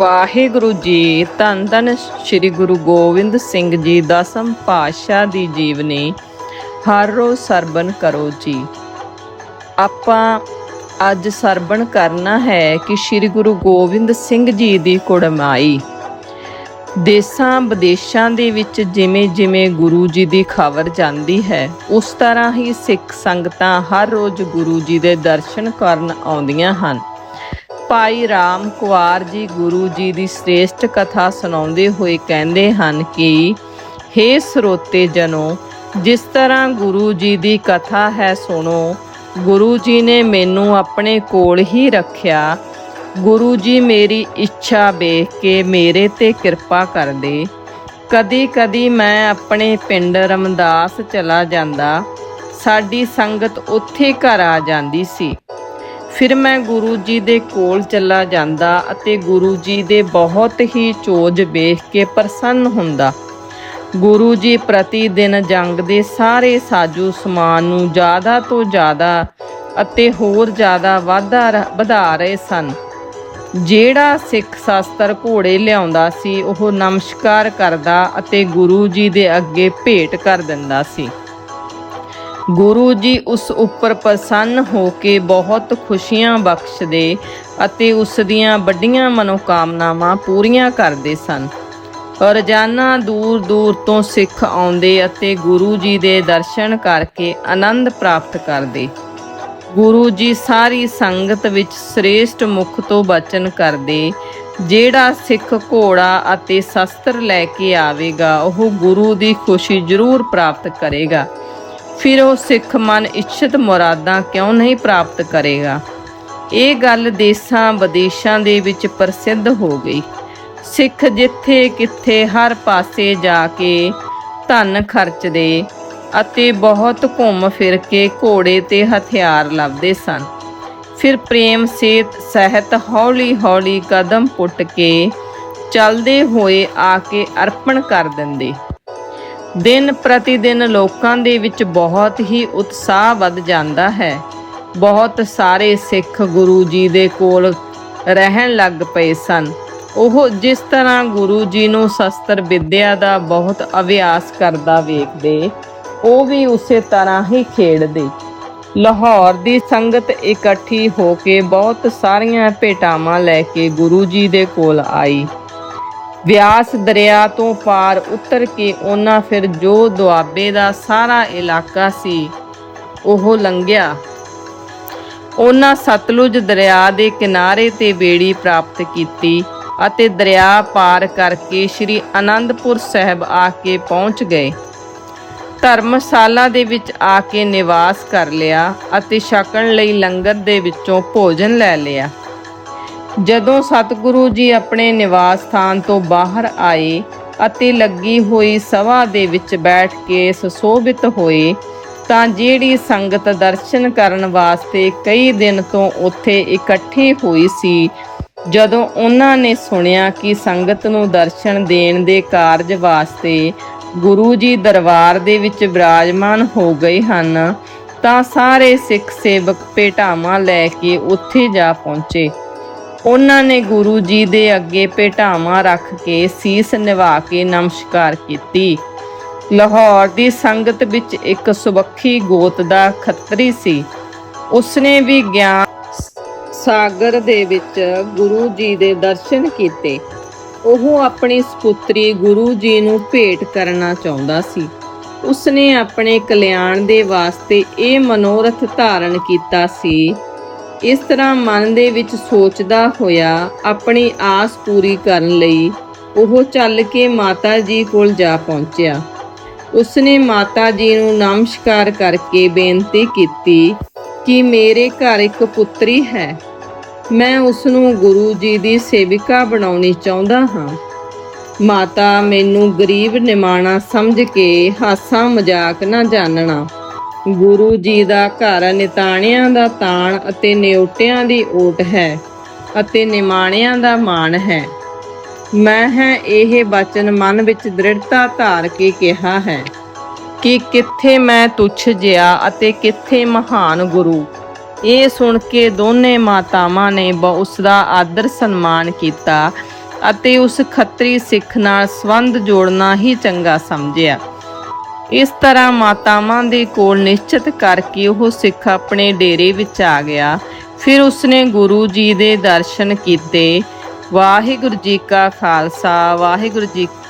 ਵਾਹਿਗੁਰੂ ਜੀ, ਧੰਨ ਧੰਨ ਸ੍ਰੀ ਗੁਰੂ ਗੋਬਿੰਦ ਸਿੰਘ ਜੀ ਦਸਮ ਪਾਤਸ਼ਾਹ ਦੀ ਜੀਵਨੀ ਹਰ ਰੋਜ਼ ਸਰਬਨ ਕਰੋ ਜੀ। ਆਪਾਂ ਅੱਜ ਸਰਬਨ ਕਰਨਾ ਹੈ ਕਿ ਸ੍ਰੀ ਗੁਰੂ ਗੋਬਿੰਦ ਸਿੰਘ ਜੀ ਦੀ ਕੁੜਮਾਈ। ਦੇਸਾਂ ਵਿਦੇਸ਼ਾਂ ਦੇ ਵਿੱਚ ਜਿਵੇਂ ਜਿਵੇਂ ਗੁਰੂ ਜੀ ਦੀ ਖਬਰ ਜਾਂਦੀ ਹੈ, ਉਸ ਤਰ੍ਹਾਂ ਹੀ ਸਿੱਖ ਸੰਗਤਾਂ ਹਰ ਰੋਜ਼ ਗੁਰੂ ਜੀ ਦੇ ਦਰਸ਼ਨ ਕਰਨ ਆਉਂਦੀਆਂ ਹਨ। ਭਾਈ ਰਾਮ ਕੁਵਾਰ ਜੀ ਗੁਰੂ ਜੀ ਦੀ ਸ੍ਰੇਸ਼ਟ ਕਥਾ ਸੁਣਾਉਂਦੇ ਹੋਏ ਕਹਿੰਦੇ ਹਨ ਕਿ हे ਸਰੋਤੇ ਜਨੋ, ਜਿਸ ਤਰ੍ਹਾਂ ਗੁਰੂ ਜੀ ਦੀ ਕਥਾ ਹੈ ਸੁਣੋ, ਗੁਰੂ ਜੀ ਨੇ ਮੈਨੂੰ ਆਪਣੇ ਕੋਲ ਹੀ ਰੱਖਿਆ। ਗੁਰੂ ਜੀ ਮੇਰੀ ਇੱਛਾ ਵੇਖ ਕੇ ਮੇਰੇ ਤੇ ਕਿਰਪਾ ਕਰਦੇ ਕਦੀ ਕਦੀ ਮੈਂ ਆਪਣੇ ਪਿੰਡ ਰਮਦਾਸ ਚਲਾ ਜਾਂਦਾ। ਸਾਡੀ ਸੰਗਤ ਉੱਥੇ ਘਰ ਆ ਜਾਂਦੀ ਸੀ। ਫਿਰ ਮੈਂ ਗੁਰੂ ਜੀ ਦੇ ਕੋਲ ਚਲਾ ਜਾਂਦਾ ਅਤੇ ਗੁਰੂ ਜੀ ਦੇ ਬਹੁਤ ਹੀ ਚੋਜ ਵੇਖ ਕੇ ਪ੍ਰਸੰਨ ਹੁੰਦਾ। ਗੁਰੂ ਜੀ ਪ੍ਰਤੀ ਦਿਨ ਜੰਗ ਦੇ ਸਾਰੇ ਸਾਜੂ ਸਮਾਨ ਨੂੰ ਜ਼ਿਆਦਾ ਤੋਂ ਜ਼ਿਆਦਾ ਅਤੇ ਹੋਰ ਜ਼ਿਆਦਾ ਵਾਧਾ ਰ- ਵਧਾ ਰਹੇ ਸਨ। ਜਿਹੜਾ ਸਿੱਖ ਸ਼ਾਸਤਰ ਘੋੜੇ ਲਿਆਉਂਦਾ ਸੀ, ਉਹ ਨਮਸਕਾਰ ਕਰਦਾ ਅਤੇ ਗੁਰੂ ਜੀ ਦੇ ਅੱਗੇ ਭੇਟ ਕਰ ਦਿੰਦਾ ਸੀ। ਗੁਰੂ ਜੀ ਉਸ ਉੱਪਰ ਪ੍ਰਸੰਨ ਹੋ ਕੇ ਬਹੁਤ ਖੁਸ਼ੀਆਂ ਬਖਸ਼ਦੇ ਅਤੇ ਉਸ ਦੀਆਂ ਵੱਡੀਆਂ ਮਨੋਕਾਮਨਾਵਾਂ ਪੂਰੀਆਂ ਕਰਦੇ ਸਨ। ਰੋਜ਼ਾਨਾ ਦੂਰ ਦੂਰ ਤੋਂ ਸਿੱਖ ਆਉਂਦੇ ਅਤੇ ਗੁਰੂ ਜੀ ਦੇ ਦਰਸ਼ਨ ਕਰਕੇ ਆਨੰਦ ਪ੍ਰਾਪਤ ਕਰਦੇ। ਗੁਰੂ ਜੀ ਸਾਰੀ ਸੰਗਤ ਵਿੱਚ ਸ੍ਰੇਸ਼ਟ ਮੁਖ ਤੋਂ ਬਚਨ ਕਰਦੇ, ਜਿਹੜਾ ਸਿੱਖ ਘੋੜਾ ਅਤੇ ਸ਼ਸਤਰ ਲੈ ਕੇ ਆਵੇਗਾ, ਉਹ ਗੁਰੂ ਦੀ ਖੁਸ਼ੀ ਜ਼ਰੂਰ ਪ੍ਰਾਪਤ ਕਰੇਗਾ। ਫਿਰ ਉਹ ਸਿੱਖ ਮਨ ਇੱਛਤ ਮੁਰਾਦਾਂ ਕਿਉਂ ਨਹੀਂ ਪ੍ਰਾਪਤ ਕਰੇਗਾ? ਇਹ ਗੱਲ ਦੇਸਾਂ ਵਿਦੇਸ਼ਾਂ ਦੇ ਵਿੱਚ ਪ੍ਰਸਿੱਧ ਹੋ ਗਈ। ਸਿੱਖ ਜਿੱਥੇ ਕਿੱਥੇ ਹਰ ਪਾਸੇ ਜਾ ਕੇ ਧਨ ਖਰਚਦੇ ਅਤੇ ਬਹੁਤ ਘੁੰਮ ਫਿਰ ਕੇ ਘੋੜੇ ਤੇ ਹਥਿਆਰ ਲੱਭਦੇ ਸਨ। ਫਿਰ ਪ੍ਰੇਮ, ਸੇਤ, ਸਹਿਤ ਹੌਲੀ ਹੌਲੀ ਕਦਮ ਪੁੱਟ ਕੇ ਚੱਲਦੇ ਹੋਏ ਆ ਕੇ ਅਰਪਣ ਕਰ ਦਿੰਦੇ। ਦਿਨ ਪ੍ਰਤੀ ਦਿਨ ਲੋਕਾਂ ਦੇ ਵਿੱਚ ਬਹੁਤ ਹੀ ਉਤਸ਼ਾਹ ਵੱਧ ਜਾਂਦਾ ਹੈ। ਬਹੁਤ ਸਾਰੇ ਸਿੱਖ ਗੁਰੂ ਜੀ ਦੇ ਕੋਲ ਰਹਿਣ ਲੱਗ ਪਏ ਸਨ। ਉਹ ਜਿਸ ਤਰ੍ਹਾਂ ਗੁਰੂ ਜੀ ਨੂੰ ਸ਼ਸਤਰ ਵਿਦਿਆ ਦਾ ਬਹੁਤ ਅਭਿਆਸ ਕਰਦਾ ਵੇਖਦੇ, ਉਹ ਵੀ ਉਸੇ ਤਰ੍ਹਾਂ ਹੀ ਖੇਡਦੇ। ਲਾਹੌਰ ਦੀ ਸੰਗਤ ਇਕੱਠੀ ਹੋ ਕੇ ਬਹੁਤ ਸਾਰੀਆਂ ਭੇਟਾਵਾਂ ਲੈ ਕੇ ਗੁਰੂ ਜੀ ਦੇ ਕੋਲ ਆਈ। ਵਿਆਸ ਦਰਿਆ ਤੋਂ ਪਾਰ ਉਤਰ ਕੇ ਉਹਨਾਂ ਫਿਰ ਜੋ ਦੁਆਬੇ ਦਾ ਸਾਰਾ ਇਲਾਕਾ ਸੀ, ਉਹ ਲੰਘਿਆ। ਉਹਨਾਂ ਸਤਲੁਜ ਦਰਿਆ ਦੇ ਕਿਨਾਰੇ ਤੇ ਬੇੜੀ ਪ੍ਰਾਪਤ ਕੀਤੀ ਅਤੇ ਦਰਿਆ ਪਾਰ ਕਰਕੇ ਸ੍ਰੀ ਅਨੰਦਪੁਰ ਸਾਹਿਬ ਆ ਕੇ ਪਹੁੰਚ ਗਏ। ਧਰਮਸ਼ਾਲਾ ਦੇ ਵਿੱਚ ਆ ਕੇ ਨਿਵਾਸ ਕਰ ਲਿਆ ਅਤੇ ਛਕਣ ਲਈ ਲੰਗਰ ਦੇ ਵਿੱਚੋਂ ਭੋਜਨ ਲੈ ਲਿਆ। ਜਦੋਂ ਸਤਿਗੁਰੂ ਜੀ ਆਪਣੇ ਨਿਵਾਸ ਸਥਾਨ ਤੋਂ ਬਾਹਰ ਆਏ ਅਤੇ ਲੱਗੀ ਹੋਈ ਸਭਾ ਦੇ ਵਿੱਚ ਬੈਠ ਕੇ ਸੁਸ਼ੋਭਿਤ ਹੋਏ, ਤਾਂ ਜਿਹੜੀ ਸੰਗਤ ਦਰਸ਼ਨ ਕਰਨ ਵਾਸਤੇ ਕਈ ਦਿਨ ਤੋਂ ਉੱਥੇ ਇਕੱਠੀ ਹੋਈ ਸੀ, ਜਦੋਂ ਉਹਨਾਂ ਨੇ ਸੁਣਿਆ ਕਿ ਸੰਗਤ ਨੂੰ ਦਰਸ਼ਨ ਦੇਣ ਦੇ ਕਾਰਜ ਵਾਸਤੇ ਗੁਰੂ ਜੀ ਦਰਬਾਰ ਦੇ ਵਿੱਚ ਵਿਰਾਜਮਾਨ ਹੋ ਗਏ ਹਨ, ਤਾਂ ਸਾਰੇ ਸਿੱਖ ਸੇਵਕ ਭੇਟਾਵਾਂ ਲੈ ਕੇ ਉੱਥੇ ਜਾ ਪਹੁੰਚੇ। ਉਹਨਾਂ ਨੇ ਗੁਰੂ ਜੀ ਦੇ ਅੱਗੇ ਭੇਟਾਵਾਂ ਰੱਖ ਕੇ ਸੀਸ ਨਿਵਾ ਕੇ ਨਮਸਕਾਰ ਕੀਤੀ। ਲਾਹੌਰ ਦੀ ਸੰਗਤ ਵਿੱਚ ਇੱਕ ਸੁਬੱਖੀ ਗੋਤ ਦਾ ਖੱਤਰੀ ਸੀ। ਉਸਨੇ ਵੀ ਗਿਆਨ ਸਾਗਰ ਦੇ ਵਿੱਚ ਗੁਰੂ ਜੀ ਦੇ ਦਰਸ਼ਨ ਕੀਤੇ। ਉਹ ਆਪਣੀ ਸੁਪੁੱਤਰੀ ਗੁਰੂ ਜੀ ਨੂੰ ਭੇਟ ਕਰਨਾ ਚਾਹੁੰਦਾ ਸੀ। ਉਸਨੇ ਆਪਣੇ ਕਲਿਆਣ ਦੇ ਵਾਸਤੇ ਇਹ ਮਨੋਰਥ ਧਾਰਨ ਕੀਤਾ ਸੀ ਇਸ ਤਰ੍ਹਾਂ ਮਨ ਦੇ ਵਿੱਚ ਸੋਚਦਾ ਹੋਇਆ ਆਪਣੀ ਆਸ ਪੂਰੀ ਕਰਨ ਲਈ ਉਹ ਚੱਲ ਕੇ ਮਾਤਾ ਜੀ ਕੋਲ ਜਾ ਪਹੁੰਚਿਆ। ਉਸਨੇ ਮਾਤਾ ਜੀ ਨੂੰ ਨਮਸਕਾਰ ਕਰਕੇ ਬੇਨਤੀ ਕੀਤੀ ਕਿ ਮੇਰੇ ਘਰ ਇੱਕ ਪੁੱਤਰੀ ਹੈ। ਮੈਂ ਉਸ ਨੂੰ ਗੁਰੂ ਜੀ ਦੀ ਸੇਵਿਕਾ ਬਣਾਉਣੀ ਚਾਹੁੰਦਾ ਹਾਂ। ਮਾਤਾ ਮੈਨੂੰ ਗਰੀਬ ਨਿਮਾਣਾ ਸਮਝ ਕੇ ਹਾਸਾ ਮਜ਼ਾਕ ਨਾ ਜਾਣਨਾ ਗੁਰੂ ਜੀ ਦਾ ਘਰ ਨਿਤਾਣਿਆਂ ਦਾ ਤਾਣ ਅਤੇ ਨਿਉਟਿਆਂ ਦੀ ਓਟ ਹੈ ਅਤੇ ਨਿਮਾਣਿਆਂ ਦਾ ਮਾਣ ਹੈ। ਮੈਂ ਹੈ ਇਹ ਬਚਨ ਮਨ ਵਿੱਚ ਦ੍ਰਿੜਤਾ ਧਾਰ ਕੇ ਕਿਹਾ ਹੈ ਕਿ ਕਿੱਥੇ ਮੈਂ ਤੁੱਛ ਜਿਆ ਅਤੇ ਕਿੱਥੇ ਮਹਾਨ ਗੁਰੂ। ਇਹ ਸੁਣ ਕੇ ਦੋਨੇ ਮਾਤਾਵਾਂ ਨੇ ਬ- ਉਸ ਦਾ ਆਦਰ ਸਨਮਾਨ ਕੀਤਾ ਅਤੇ ਉਸ ਖੱਤਰੀ ਸਿੱਖ ਨਾਲ ਸੰਬੰਧ ਜੋੜਨਾ ਹੀ ਚੰਗਾ ਸਮਝਿਆ। ਇਸ ਤਰ੍ਹਾਂ ਮਾਤਾਵਾਂ ਦੇ ਕੋਲ ਨਿਸ਼ਚਿਤ ਕਰਕੇ ਉਹ ਸਿੱਖ ਆਪਣੇ ਡੇਰੇ ਵਿੱਚ ਆ ਗਿਆ। ਫਿਰ ਉਸਨੇ ਗੁਰੂ ਜੀ ਦੇ ਦਰਸ਼ਨ ਕੀਤੇ। ਵਾਹਿਗੁਰੂ ਜੀ ਕਾ ਖਾਲਸਾ, ਵਾਹਿਗੁਰੂ ਜੀ